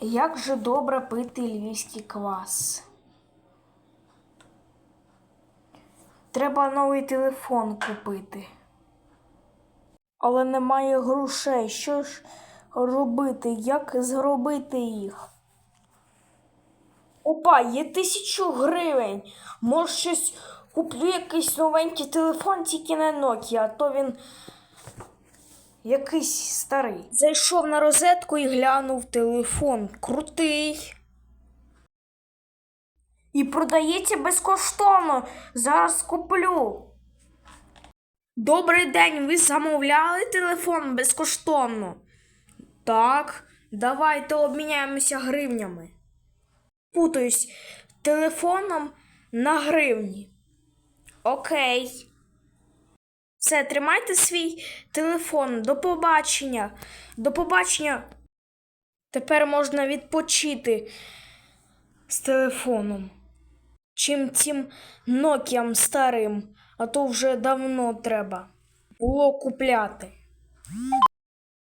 Як же добре пити львівський квас. Треба новий телефон купити. Але немає грошей. Що ж робити? Як зробити їх? Опа, є тисячу гривень. Може, щось куплю якийсь новенький телефон, тільки не Nokia, а то він якийсь старий. Зайшов на розетку і глянув телефон. Крутий. І продається безкоштовно. Зараз куплю. Добрий день, ви замовляли телефон безкоштовно? Так, давайте обміняємося гривнями. Путаюсь телефоном на гривні. Окей. Все, тримайте свій телефон. До побачення. До побачення. Тепер можна відпочити з телефоном. Чим цим Нокіям старим, а то вже давно треба було купляти.